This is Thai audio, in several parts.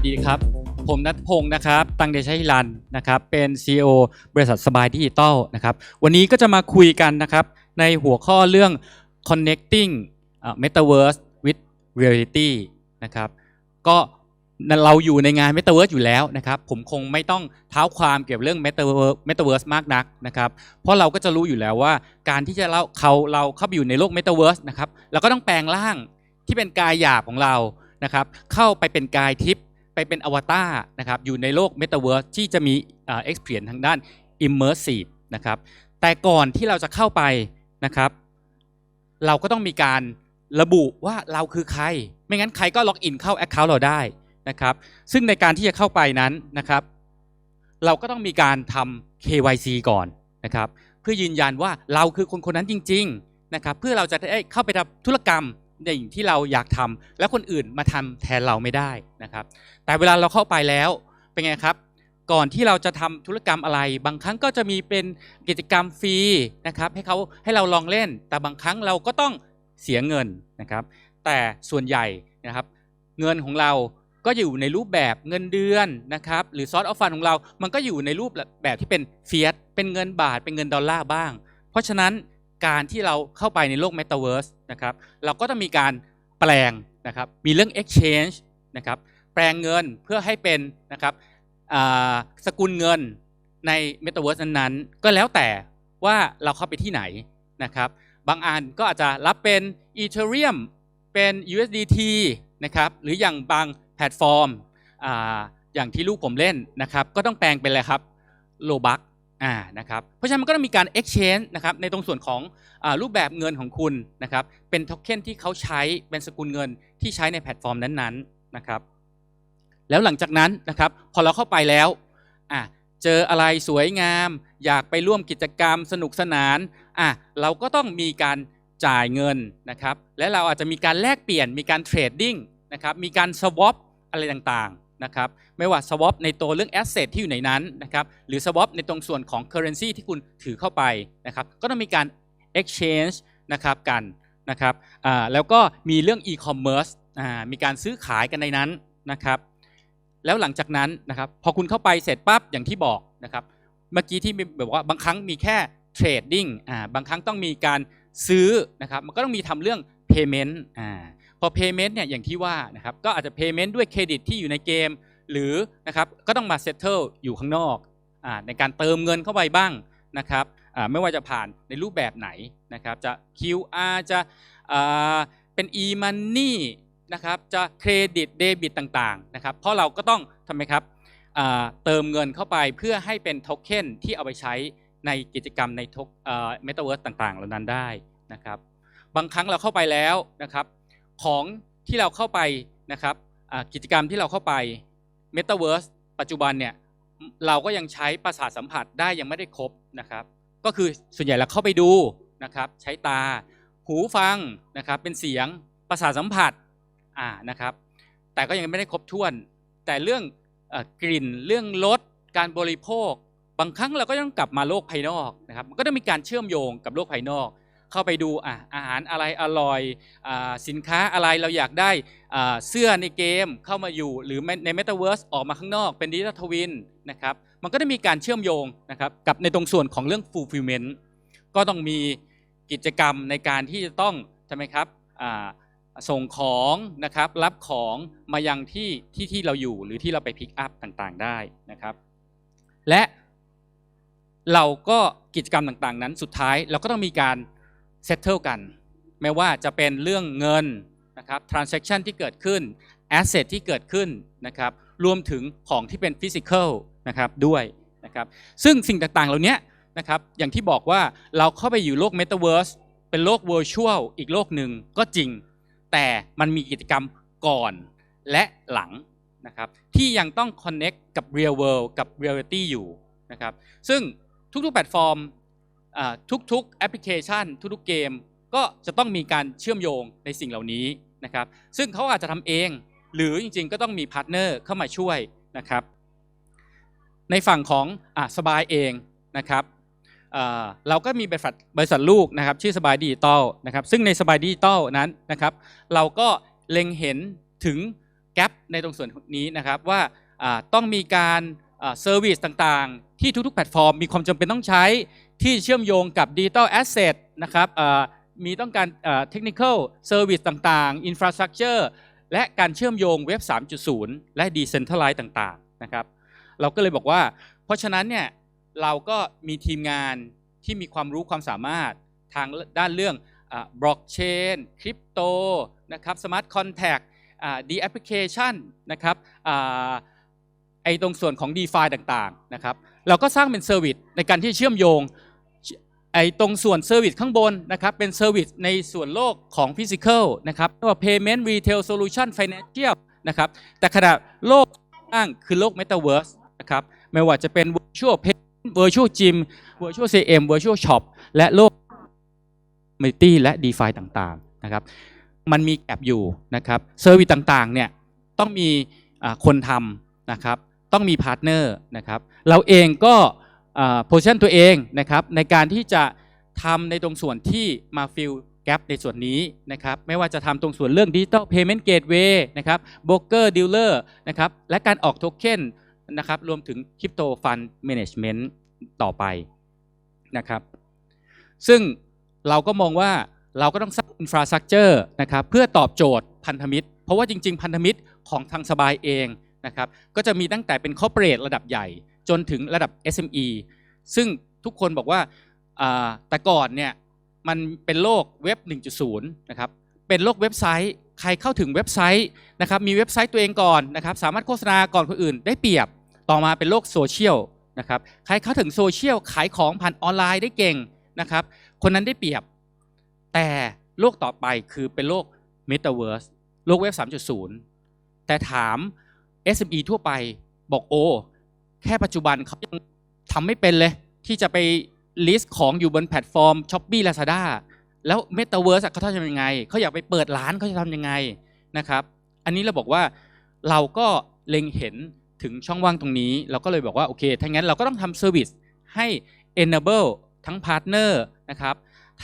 วัสดีครับ ผมนัทพงศ์นะครับ ตังเดชฮิรันนะครับ เป็น CEO บริษัทสบายดิจิตอลนะครับ วันนี้ก็จะมาคุยกันนะครับ ในหัวข้อเรื่อง connecting metaverse with reality นะครับ ก็เราอยู่ในงาน Metaverse อยู่แล้วนะครับ ผมคงไม่ต้องเท้าความเกี่ยวกับเรื่อง Metaverse Metaverse มากนักนะครับ เพราะเราก็จะรู้อยู่แล้วว่า การที่จะเราเขาเราเข้าไปอยู่ในโลก Metaverse นะครับเราก็ต้องแปลงร่างที่เป็นกายหยาบของเรานะครับ เข้าไปเป็นกายทิพย์ ไปเป็นอวตารนะครับอยู่ในโลก Metaverse ที่จะมีเอ่อ experience ทางด้าน immersive นะครับแต่ก่อนที่เราจะเข้าไปนะครับเราก็ต้องมีการระบุว่าเราคือใคร ไม่งั้นใครก็ล็อกอินเข้า Account เราได้นะครับซึ่งในการที่จะเข้าไปนั้นนะครับเราก็ต้องมีการทำ KYC ก่อนนะครับเพื่อยืนยันว่าเราคือคนคนนั้นจริง ๆนะครับเพื่อเราจะได้เข้าไปทำธุรกรรม ในสิ่งที่เราอยากทำแล้วคนอื่นมาทำแทนเราไม่ได้นะครับ แต่เวลาเราเข้าไปแล้วเป็นไงครับ ก่อนที่เราจะทำธุรกรรมอะไร บางครั้งก็จะมีเป็นกิจกรรมฟรีนะครับให้เขาให้เราลองเล่น แต่บางครั้งเราก็ต้องเสียเงินนะครับ แต่ส่วนใหญ่นะครับ เงินของเราก็อยู่ในรูปแบบเงินเดือนนะครับ หรือซอสออฟฟันของเรา มันก็อยู่ในรูปแบบที่เป็นเฟียสเป็นเงินบาท เป็นเงินดอลลาร์บ้าง เพราะฉะนั้น การที่เราเข้าไปในโลก Metaverse นะครับเราก็ต้องมีการแปลงนะครับมีเรื่อง exchange นะครับแปลงเงินเพื่อให้เป็นนะครับสกุลเงินใน Metaverse นั้นๆ ก็แล้วแต่ว่าเราเข้าไปที่ไหนนะครับบางอันก็อาจจะรับเป็น Ethereum เป็น USDT นะครับหรืออย่างบางแพลตฟอร์มออย่างที่ลูกผมเล่นนะครับก็ต้องแปลงเป็นอะไรครับโลบัก อ่านะครับเพราะฉะนั้นมันก็ต้องมีการ exchange นะครับในตรงส่วนของอรูปแบบเงินของคุณนะครับเป็นโทเค็นที่เขาใช้เป็นสกุลเงินที่ใช้ในแพลตฟอร์มนั้นๆนะครับแล้วหลังจากนั้นนะครับพอเราเข้าไปแล้วอะเจออะไรสวยงาม อยากไปร่วมกิจกรรมสนุกสนานอะเราก็ต้องมีการจ่ายเงินนะครับและเราอาจจะมีการแลกเปลี่ยนมีการเทรดดิ้งนะครับมีการสวอปอะไรต่างๆ นะครับไม่ว่าสวอปในตัวเรื่องแอสเซทที่อยู่ในนั้นนะครับหรือสวอปในตรงส่วนของ Currency ที่คุณถือเข้าไปนะครับก็ต้องมีการ exchange นะครับกันนะครับแล้วก็มีเรื่อง e-commerce มีการซื้อขายกันในนั้นนะครับแล้วหลังจากนั้นนะครับพอคุณเข้าไปเสร็จปั๊บอย่างที่บอกนะครับเมื่อกี้ที่แบบว่าบางครั้งมีแค่เทรดดิ้งบางครั้งต้องมีการซื้อนะครับมันก็ต้องมีทำเรื่อง payment อ่า พอ payment เนี่ยอย่างที่ว่านะครับก็อาจจะ payment ด้วยเครดิตที่อยู่ในเกม หรือนะครับก็ต้องมา settle อยู่ข้างนอกอในการเติมเงินเข้าไปบ้างนะครับไม่ว่าจะผ่านในรูปแบบไหนนะครับจะ QR จะเป็น e-money นะครับจะเครดิตเดบิตต่างๆนะครับเพราะเราก็ต้องทำไมครับเติมเงินเข้าไปเพื่อให้เป็นโทเค็นที่เอาไปใช้ในกิจกรรมในทกเมตาเวิร์สต่างๆ เหล่านั้นได้นะครับบางครั้งเราเข้าไปแล้วนะครับ ของที่เราเข้าไปนะครับกิจกรรมที่เราเข้าไป Metaverse ปัจจุบันเนี่ยเราก็ยังใช้ประสาทสัมผัสได้ยังไม่ได้ครบนะครับ ก็คือส่วนใหญ่เราเข้าไปดูนะครับ ใช้ตาหูฟังนะครับ เป็นเสียงประสาทสัมผัสอ่านะครับ แต่ก็ยังไม่ได้ครบถ้วน แต่เรื่องออกลิ่นเรื่องรสการบริโภค บางครั้งเราก็ต้องกลับมาโลกภายนอกนะครับมันก็ต้องมีการเชื่อมโยงกับโลกภายนอก เข้าไปดูอะอาหารอะไรอร่อยอสินค้าอะไรเราอยากได้เสื้อในเกมเข้ามาอยู่ หรือใน Metaverse ออกมาข้างนอกเป็นดิจิทัลทวินนะครับมันก็ได้มีการเชื่อมโยงนะครับกับในตรงส่วนของเรื่อง fulfillment ก็ต้องมีกิจกรรมในการที่จะต้องใช่ไหมครับส่งของนะครับรับของมายังที่ที่ที่เราอยู่หรือที่เราไปพิกอัพต่างๆได้นะครับ และเราก็กิจกรรมต่างๆ นั้นสุดท้ายเราก็ต้องมีการ settle กัน ไม่ว่าจะเป็นเรื่องเงินนะครับ transaction ที่เกิดขึ้น asset ที่เกิดขึ้นนะครับรวมถึงของที่เป็น physical นะครับด้วยนะครับซึ่งสิ่งต่างๆเหล่านี้นะครับอย่างที่บอกว่าเราเข้าไปอยู่โลก metaverse เป็นโลก virtual อีกโลกหนึ่งก็จริง แต่มันมีกิจกรรมก่อนและหลังนะครับที่ยังต้อง connect กับ real world กับ reality อยู่นะครับซึ่งทุกๆแพลตฟอร์ม ทุกๆแอปพลิเคชัน ทุกๆเกม ก็จะต้องมีการเชื่อมโยงในสิ่งเหล่านี้นะครับ ซึ่งเขาอาจจะทำเอง หรือจริงๆ ก็ต้องมีพาร์ทเนอร์เข้ามาช่วยนะครับ ในฝั่งของอสบายเองนะครับเเราก็มีบริษัทบริษัทลูกนะครับชื่อสบายดิจิตอลนะครับซึ่งในสบายดิจิตอลนั้นนะครับ เราก็เล็งเห็นถึงแกลในตรงส่วนนี้นะครับว่าอ่าต้องมีการเซอร์วิสต่างๆ ที่ทุกๆ แพลตฟอร์มมีความจำเป็นต้องใช้ ที่เชื่อมโยงกับดิจิ t a ลแอสเซทนะครับมีต้องการเทคนิคอลเซอร์วิสต่างๆอินฟราสตรักเจอร์และการเชื่อมโยงเว็บ 3.0 และ Decentralize ต่างๆนะครับเราก็เลยบอกว่า เพราะฉะนั้นเนี่ยเราก็มีทีมงานที่มีความรู้ความสามารถทางด้านเรื่องบล็อกเชนคริปโตนะครับสมาร์ทคอนแท็กดีแอปพลิเคชันนะครับอไอตรงส่วนของ d e f i ต่างๆนะครับเราก็สร้างเป็นเซอร์วิสในการที่เชื่อมโยง ไอตรงส่วนเซอร์วิสข้างบนนะครับเป็นเซอร์วิสในส่วนโลกของฟิสิกอลนะครับเรียกว่า payment retail solution financial นะครับแต่ขณะโลกข้างคือโลก metaverse นะครับไม่ว่าจะเป็น virtual payment virtual gym virtual CM virtual shop และโลก m u l t i และ DeFi ต่างๆนะครับมันมีแอบอยู่นะครับเซอร์วิสต่างๆเนี่ยต้องมีคนทำนะครับต้องมีพาร์ทเนอร์นะครับเราเองก็ โพสชั่นตัวเองนะครับในการที่จะทำในตรงส่วนที่มาฟิลแก p ในส่วนนี้นะครับไม่ว่าจะทำตรงส่วนเรื่อง Digital Payment Gateway นะครับ Broker Dealer นะครับและการออกโทเค็นนะครับรวมถึง Crypto Fund Management ต่อไปนะครับซึ่งเราก็มองว่าเราก็ต้องสร้างอินฟราสตรักเจอร์นะครับเพื่อตอบโจทย์พันธมิตร เพราะว่าจริง ๆ พันธมิตรของทางสบายเองนะครับก็จะมีตั้งแต่เป็นคอร์เปอเรทระดับใหญ่ จนถึงระดับ SME ซึ่งทุกคนบอกว่าแต่ก่อนเนี่ยมันเป็นโลกเว็บ 1.0 นะครับ เป็นโลกเว็บไซต์ ใครเข้าถึงเว็บไซต์นะครับมีเว็บไซต์ตัวเองก่อนนะครับสามารถโฆษณาก่อนคนอื่น ได้เปรียบต่อมาเป็นโลกโซเชียลนะครับใครเข้าถึงโซเชียลขายของผ่านออนไลน์ได้เก่งนะครับคนนั้นได้เปรียบ แต่โลกต่อไปคือเป็นโลก Metaverse โลกเว็บ 3.0 แต่ถาม SME ทั่วไปบอกโอ้ แค่ปัจจุบันเขายังทำไม่เป็นเลย ที่จะไปลิสต์ของอยู่บนแพลตฟอร์ม s h อ p e e Lazada แล้ว Metaverse อะเขาทำยังไง เขาอยากไปเปิดร้านเขาจะทำยังไงนะครับ อันนี้เราบอกว่าเราก็เล็งเห็นถึงช่องว่างตรงนี้ เราก็เลยบอกว่าโอเค ถ้างั้นเราก็ต้องทำเซอร์วิสให้ enable ทั้งพาร์ทเนอร์นะครับ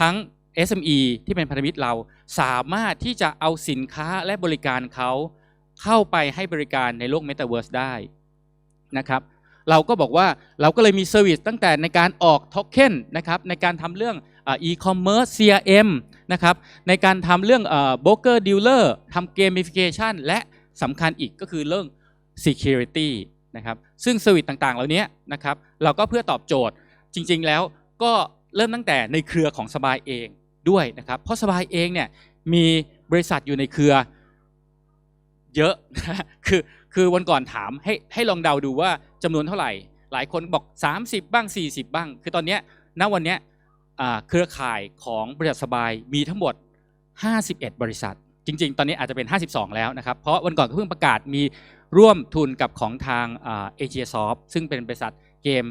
ทั้ง SME ที่เป็นพันธมิตรเราสามารถที่จะเอาสินค้าและบริการเขาเข้าไปให้บริการในโลก Metaverse ได้นะครับ เราก็บอกว่าเราก็เลยมีเซอร์วิสตั้งแต่ในการออกโทเค็นนะครับในการทำเรื่องอีคอมเมิร์ซ CRM นะครับในการทำเรื่องโบรกเกอร์ดีลเลอร์ทำเกมฟิเคชันและสำคัญอีกก็คือเรื่อง Security นะครับซึ่งเซอร์วิสต่างๆ เหล่านี้นะครับเราก็เพื่อตอบโจทย์จริงๆแล้วก็เริ่มตั้งแต่ในเครือของสบายเองด้วยนะครับเพราะสบายเองเนี่ยมีบริษัทอยู่ในเครือเยอะคือ คือวันก่อนถามให้ให้ลองเดาดูว่าจำนวนเท่าไหร่ หลายคนบอก 30 บ้าง 40 บ้าง คือตอนนี้ณวันนี้เครือข่ายของบริษัทสบายมีทั้งหมด 51 บริษัท จริง ๆ ตอนนี้อาจจะเป็น 52 แล้วนะครับ เพราะวันก่อนก็เพิ่งประกาศมีร่วมทุนกับของทางเอเชียซอฟซึ่งเป็นบริษัทเกม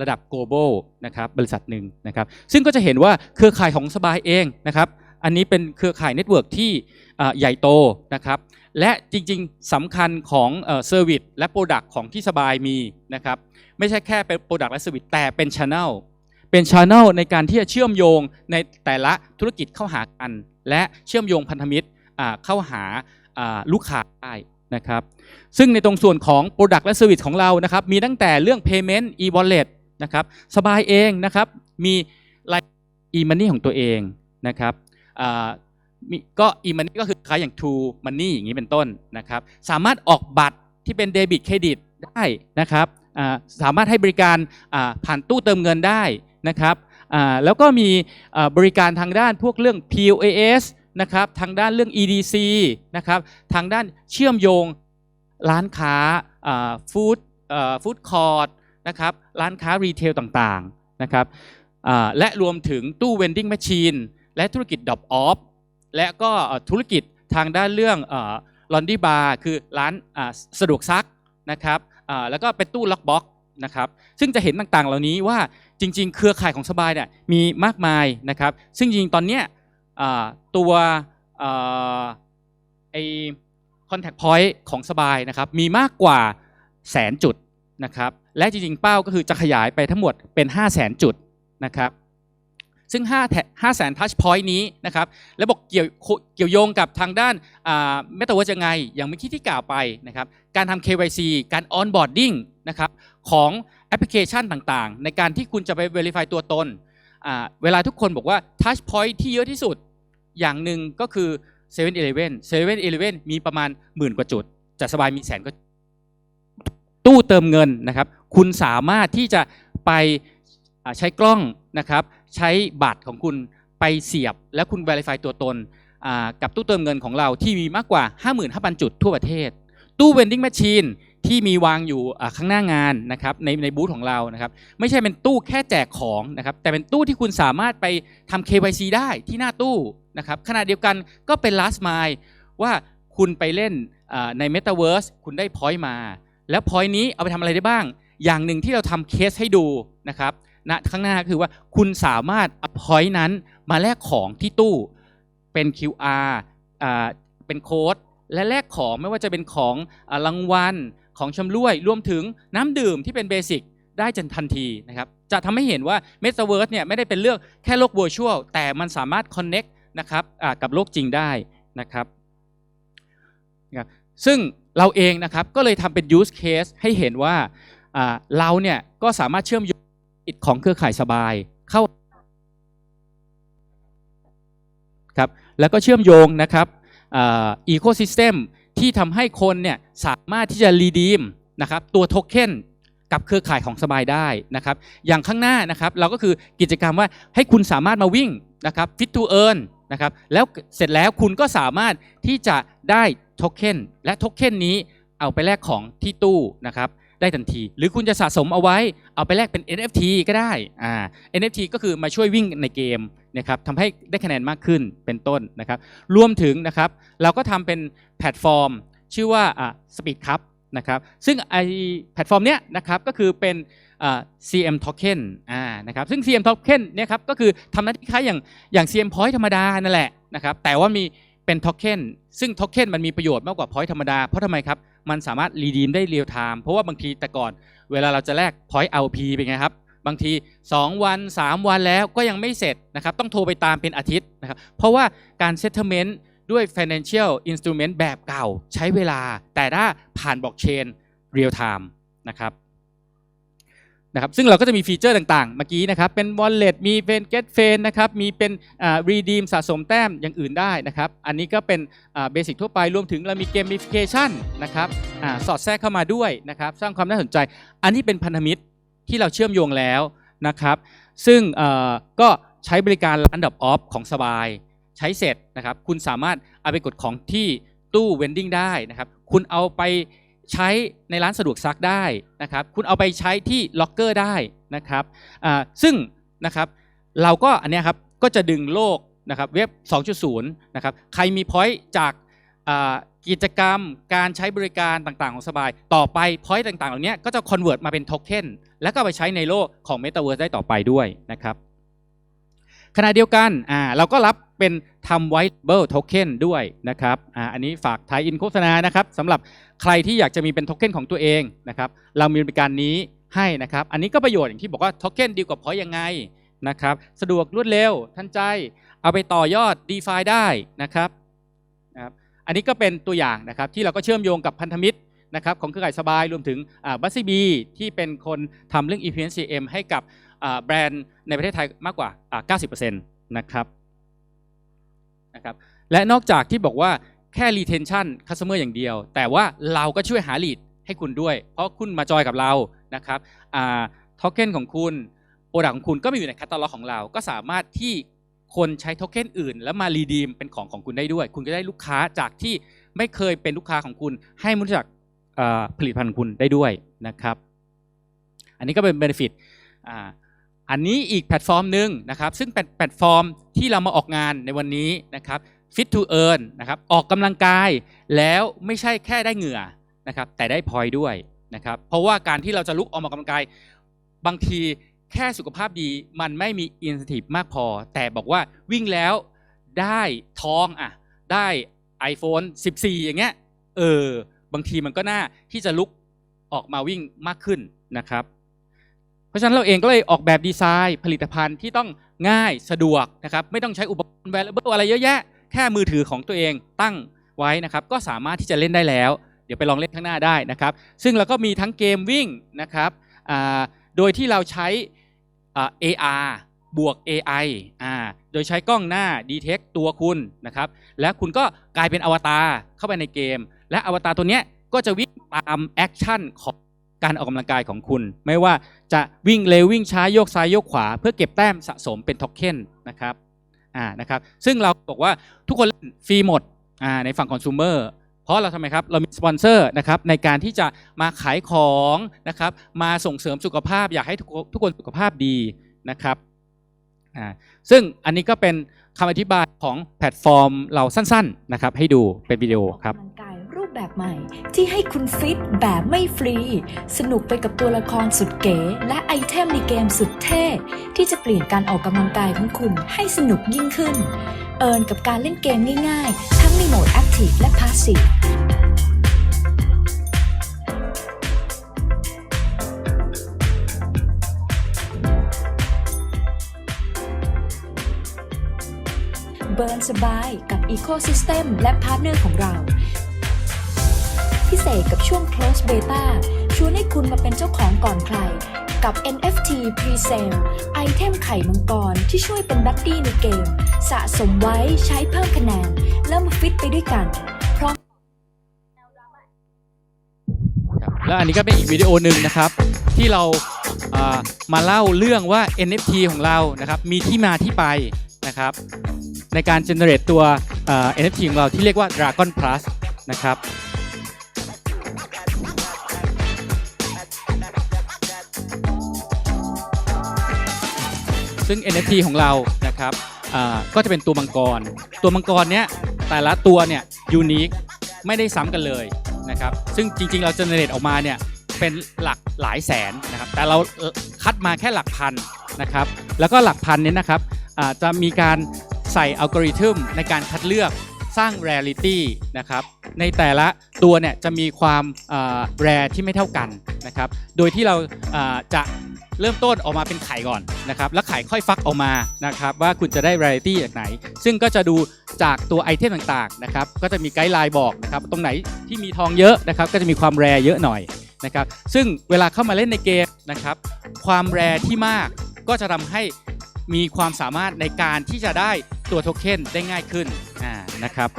ระดับ global นะครับบริษัทหนึ่งนะครับ ซึ่งก็จะเห็นว่าเครือข่ายของสบายเองนะครับ อันนี้เป็นเครือข่ายเน็ตเวิร์กที่ใหญ่โตนะครับและจริงๆสำคัญของเซอร์วิสและโปรดักต์ของที่สบายมีนะครับไม่ใช่แค่เป็นโปรดักต์และเซอร์วิสแต่เป็นช ANNEL เป็นช ANNEL ในการที่จะเชื่อมโยงในแต่ละธุรกิจเข้าหากัน และเชื่อมโยงพันธมิตรเข้าหาอ่าลูกค้าได้นะครับซึ่งในตรงส่วนของ Product และ Service ของเรานะครับมีตั้งแต่เรื่อง Payment e-wallet นะครับสบายเองนะครับมี e-money ของตัวเองนะครับ อ่ามีก็ e-money ก็คือคล้ายอย่าง True Money อย่างนี้เป็นต้นนะครับ สามารถออกบัตรที่เป็นเดบิตเครดิตได้นะครับสามารถให้บริการผ่านตู้เติมเงินได้นะครับแล้วก็มีบริการทางด้านพวกเรื่อง POAS นะครับทางด้านเรื่อง EDC นะครับทางด้านเชื่อมโยงร้านค้าฟู้ดฟู้ดคอร์ดนะครับร้านค้ารีเทลต่างๆนะครับและรวมถึงตู้ vending machine แและธุรกิจด o อ off และก็ธุรกิจทางด้านเรื่องลอนดี้บาร์คือร้านสะดวกซักนะครับแล้วก็เป็นตู้ล็อกบ็อกนะครับซึ่งจะเห็นต่างๆเหล่านี้ว่าจริง ๆ เครือข่ายของสบายเนี่ยมีมากมายนะครับ ซึ่งจริงๆตอนเนี้ยตัวไอ contact point ของสบายนะครับมีมากกว่าแสนจุดนะครับและจริงๆเป้าก็คือจะขยายไปทั้งหมดเป็น 5 0 0แสนจุดนะครับ ซึ่ง5แท็5แสนทัชพอยต์นี้นะครับแล้วบอกเกี่ยวเกี่ยวโยงกับทางด้านเมตาเวิร์ยังไง อย่างเมื่อกี้ที่กล่าวไปนะครับการทำ KYC การ onboarding นะครับของแอปพลิเคชันต่างๆ ในการที่คุณจะไป verify ตัวตน เวลาทุกคนบอกว่า touch point ที่เยอะที่สุดอย่างหนึ่งก็คือ7 e เ e ่ e อ7 e เ e ่ e มีประมาณหมื่นกว่าจุด จะสบายมีแสนก็ตู้เติมเงินนะครับ คุณสามารถที่จะไปใช้กล้องนะครับ ใช้บัตรของคุณไปเสียบ แล้วคุณ Verify ตัวตนกับตู้เติมเงินของเราที่มีมากกว่า 55,000 จุดทั่วประเทศ ตู้ vending machine ที่มีวางอยู่ข้างหน้างานนะครับในในบูธของเรานะครับไม่ใช่เป็นตู้แค่แจกของนะครับแต่เป็นตู้ที่คุณสามารถไปทำ KYC ได้ที่หน้าตู้นะครับขณะเดียวกันก็เป็น last mile ว่าคุณไปเล่นใน Metaverse คุณได้ point มา แล้ว point นี้เอาไปทำอะไรได้บ้าง อย่างหนึ่งที่เราทำเคสให้ดูนะครับ ณข้างหน้าคือว่าคุณสามารถเอา point นั้นมาแลกของที่ตู้เป็น QR อ่าเป็นโค้ดและแลกของไม่ว่าจะเป็นของอรางวัลของชำร่วย รวมถึงน้ำดื่มที่เป็นเบสิกได้จนทันทีนะครับจะทำให้เห็นว่า Metaverse เนี่ยไม่ได้เป็นเรื่องแค่โลก Virtual แต่มันสามารถ Connect นะครับกับโลกจริงได้นะครับซึ่งเราเองนะครับก็เลยทำเป็น use case ให้เห็นว่าเราเนี่ยก็สามารถเชื่อมโยง ของเครือข่ายสบายเข้าครับแล้วก็เชื่อมโยงนะครับอีโคซิสเต็มที่ทำให้คนเนี่ยสามารถที่จะรีดีมนะครับตัวโทเค็นกับเครือข่ายของสบายได้นะครับอย่างข้างหน้านะครับเราก็คือกิจกรรมว่าให้คุณสามารถมาวิ่งนะครับ fit to earn นะครับแล้วเสร็จแล้วคุณก็สามารถที่จะได้โทเค็นและโทเค็นนี้เอาไปแลกของที่ตู้นะครับ ได้ทันที หรือคุณจะสะสมเอาไว้เอาไปแลกเป็น NFT ก็ได้อ่า NFT ก็คือมาช่วยวิ่งในเกมนะครับทำให้ได้คะแนนมากขึ้นเป็นต้นนะครับรวมถึงนะครับเราก็ทำเป็นแพลตฟอร์ม ชื่อว่าอ่า Speed Cup นะครับซึ่งไอแพลตฟอร์มเนี้ยนะครับก็คือเป็นอ่า CM Token อ่านะครับซึ่ง CM Token เนี่ยครับก็คือทำหน้าที่คล้ายอย่างอย่าง CM Point ธรรมดานั่นแหละนะครับแต่ว่ามี เป็นโทเค็นซึ่งโทเค็นมันมีประโยชน์มากกว่า Point ธรรมดา เพราะทำไมครับ มันสามารถรีดีมได้เรียลไทม์เพราะว่าบางทีแต่ก่อน เวลาเราจะแลก Point LP เป็นไงครับ บางที 2 วัน 3 วันแล้วก็ยังไม่เสร็จนะครับ ต้องโทรไปตามเป็นอาทิตย์นะครับเพราะว่าการ settlement ด้วย financial instrument แบบเก่าใช้เวลา แต่ถ้าผ่านบล็อกเชน real time นะครับ นะครับซึ่งเราก็จะมีฟีเจอร์ต่างๆ เมื่อกี้นะครับเป็น wallet มีเป็น get f a n นะครับมีเป็นอ่า redeem สะสมแต้มอย่างอื่นได้นะครับอันนี้ก็เป็นเบสิกทั่วไปรวมถึงเรามี gamification นะครับอสอดแทรกเข้ามาด้วยนะครับสร้างความน่าสนใจ อันนี้เป็นพันธมิตรที่เราเชื่อมโยงแล้วนะครับซึ่งก็ใช้บริการร้านดับออฟของสบาย ใช้เสร็จนะครับคุณสามารถเอาไปกดของที่ตู้เวนดิ้งได้นะครับคุณเอาไป ใช้ในร้านสะดวกซักได้นะครับ คุณเอาไปใช้ที่ล็อกเกอร์ได้นะครับซึ่งนะครับเราก็อันนี้ครับก็จะดึงโลกนะครับเว็บ 2.0 นะครับใครมีพอยต์จากกิจกรรมการใช้บริการต่างๆ ของสบาย ต่อไปพอยต์ต่างๆ เหล่านี้ก็จะคอนเวิร์ตมาเป็นโทเค็นแล้วก็ไปใช้ในโลกของ Metaverse ได้ต่อไปด้วยนะครับขณะเดียวกันเราก็รับ เป็นทำ white label token ด้วยนะครับอ่าอันนี้ฝากทายอินโฆษณานะครับสำหรับใครที่อยากจะมีเป็นโทเค็นของตัวเองนะครับเรามีบริการนี้ให้นะครับ อันนี้ก็ประโยชน์อย่างที่บอกว่าโทเค็นดีกว่าพอยังไงนะครับ สะดวกรวดเร็วทันใจ เอาไปต่อยอด d e f i ได้นะครับนะครับ อันนี้ก็เป็นตัวอย่างนะครับที่เราก็เชื่อมโยงกับพันธมิตรนะครับของเครือข่ายสบายรวมถึงบัสซี่บีที่เป็นคนทำเรื่อง EPNCM ให้กับแบรนด์ในประเทศไทยมากกว่าอ่า90%นะครับ นะครับและนอกจากที่บอกว่าแค่ retention customer อย่างเดียว แต่ว่าเราก็ช่วยหา lead ให้คุณด้วย เพราะคุณมาจอยกับเรานะครับอ่า token ของคุณโปรดักของคุณก็มีอยู่ในแคตตาล็อกของเรา ก็สามารถที่คนใช้โทเค็นอื่น แล้วมารีดีมเป็นของของคุณได้ด้วย คุณก็ได้ลูกค้าจากที่ไม่เคยเป็นลูกค้าของคุณ ให้รู้จักผลิตภัณฑ์ของคุณได้ด้วยนะครับ อันนี้ก็เป็น benefit อ่า อันนี้อีกแพลตฟอร์มหนึ่งนะครับ ซึ่งเป็นแพลตฟอร์มที่เรามาออกงานในวันนี้นะครับ Fit to Earn นะครับออกกำลังกายแล้วไม่ใช่แค่ได้เหงื่อนะครับแต่ได้พลอยด้วยนะครับเพราะว่าการที่เราจะลุกออกมากำลังกายบางทีแค่สุขภาพดีมันไม่มีอินสติฟมากพอ แต่บอกว่าวิ่งแล้วได้ทองอะได้ iPhone 14 อย่างเงี้ยเออบางทีมันก็น่าที่จะลุกออกมาวิ่งมากขึ้นนะครับ ราะฉะนั้นเราเองก็เลยออกแบบดีไซน์ผลิตภัณฑ์ที่ต้องง่ายสะดวกนะครับไม่ต้องใช้อุปกรณ์ wearable อะไรเยอะแยะ แค่มือถือของตัวเองตั้งไว้นะครับก็สามารถที่จะเล่นได้แล้ว เดี๋ยวไปลองเล่นข้างหน้าได้นะครับ ซึ่งเราก็มีทั้งเกมวิ่งนะครับโดยที่เราใช้ AR บวก AI อ่าโดยใช้กล้องหน้า detect ตัวคุณนะครับ และคุณก็กลายเป็นอวตารเข้าไปในเกม และอวตารตัวเนี้ยก็จะวิ่งตามแอคชั่นของ การออกกำลังกายของคุณ ไม่ว่าจะวิ่งเร็ววิ่งช้าโยกซ้ายโยกขวา เพื่อเก็บแต้มสะสมเป็นท็อกเค็นนะครับอ่านะครับซึ่งเราบอกว่าทุกคนเล่นฟรีหมดอ่าในฝั่งคอน sumer เพราะเราทำไมครับ เรามีสปอนเซอร์นะครับในการที่จะมาขายของนะครับมาส่งเสริมสุขภาพอยากให้ทุกทุกคนสุขภาพดีนะครับอ่าซึ่งอันนี้ก็เป็นคำอธิบายของแพลตฟอร์มเราสั้นๆนะครับให้ดูเป็นวิดีโอครับ แบบใหม่ ที่ให้คุณฟิตแบบไม่ฟรี สนุกไปกับตัวละครสุดเก๋ และไอเทมในเกมสุดเท่ ที่จะเปลี่ยนการออกกำลังกายของคุณให้สนุกยิ่งขึ้น เอินกับการเล่นเกมง่ายๆ ทั้งในโหมด Active และ Passive เบิร์นสบายกับ Ecosystem และพาร์ทเนอร์ของเรา พิเศษกับช่วง Close Beta ชวนให้คุณมาเป็นเจ้าของก่อนใคร กับ NFT Pre-Sale ไอเทมไข่มังกรที่ช่วยเป็นบัดดี้ในเกม สะสมไว้ใช้เพิ่มคะแนนแล้วมาฟิตไปด้วยกัน พร้อม แล้วอันนี้ก็เป็นอีกวิดีโอหนึ่งนะครับ ที่เราอ่ามาเล่าเรื่องว่า NFT ของเรานะครับมีที่มาที่ไปนะครับ ในการ generate ตัวอ่า NFT ของเราที่เรียกว่า Dragon Plus นะครับ ซึ่ง NFT ของเรานะครับอ่าก็จะเป็นตัวมังกร ตัวมังกรเนี้ยแต่ละตัวเนี่ยยูนิคไม่ได้ซ้ำกันเลยนะครับซึ่งจริงๆเราเจเนเรตออกมาเนี่ยเป็นหลักหลายแสนนะครับแต่เราคัดมาแค่หลักพันนะครับแล้วก็หลักพันเนี้นะครับอ่าจะมีการใส่อัลกอริทึมในการคัดเลือก สร้าง rarity นะครับในแต่ละตัวเนี่ยจะมีความแรที่ไม่เท่ากันนะครับโดยที่เราจะเริ่มต้นออกมาเป็นไข่ก่อนนะครับแล้วไข่ค่อยฟักออกมานะครับว่าคุณจะได้ variety จากไหน ซึ่งก็จะดูจากตัวไอเทมต่างๆนะครับก็จะมีไกด์ไลน์บอกนะครับตรงไหนที่มีทองเยอะนะครับก็จะมีความแรเยอะหน่อยนะครับซึ่งเวลาเข้ามาเล่นในเกมนะครับความแรที่มากก็จะทำให้ มีความสามารถในการที่จะได้ตัวโทเค็นได้ง่ายขึ้นนะครับ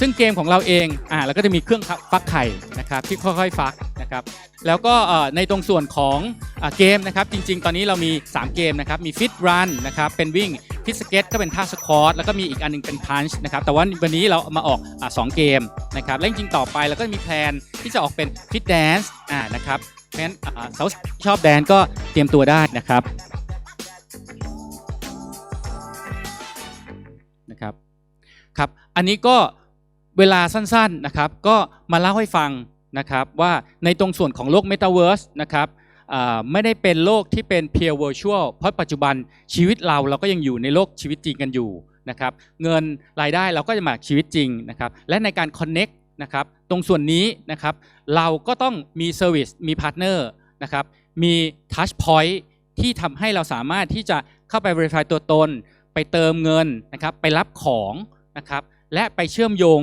ซึ่งเกมของเราเองอ่าเราก็จะมีเครื่องฟักไข่นะครับที่ค่อยๆฟักนะครับแล้วก็ในตรงส่วนของอเกมนะครับจริง ๆ ตอนนี้เรามี 3 เกมนะครับมี Fit Run นะครับเป็นวิ่ง Fit Skate ก็เป็นท่าสควอตแล้วก็มีอีกอันหนึงเป็น Punch นะครับแต่ว่าวันนี้เราเอามาออกอ่าสองเกมนะครับและจริงๆต่อไปเราก็มีแพลนที่จะออกเป็น Fit Dance อ่านะครับเพราะฉะนั้นสาวๆชอบแดนก็เตรียมตัวได้นะครับ อันนี้ก็เวลาสั้นๆนะครับ ก็มาเล่าให้ฟังนะครับว่าในตรงส่วนของโลก Metaverse นะครับไม่ได้เป็นโลกที่เป็น pure virtual เพราะปัจจุบันชีวิตเราเราก็ยังอยู่ในโลกชีวิตจริงกันอยู่นะครับเงินรายได้เราก็จะมาชีวิตจริงนะครับและในการ connect นะครับตรงส่วนนี้นะครับเราก็ต้องมี service มี partner นะครับมี touch point ที่ทำให้เราสามารถที่จะเข้าไป verify ตัวตน ไปเติมเงินนะครับไปรับของนะครับ และไปเชื่อมโยง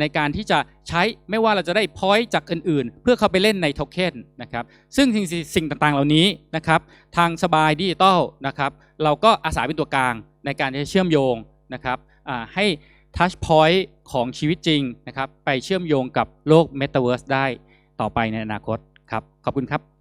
ในการที่จะใช้ไม่ว่าเราจะได้ point จากอื่นๆ เพื่อเข้าไปเล่นในโทเค็นนะครับซึ่งสิ่งสิ่งต่างๆเหล่านี้นะครับทางสบายดิจิตอลนะครับเราก็อาศัยเป็นตัวกลางในการที่จะเชื่อมโยงนะครับให้ touch point ของชีวิตจริงนะครับไปเชื่อมโยงกับโลก Metaverse ได้ต่อไปในอนาคตครับขอบคุณครับ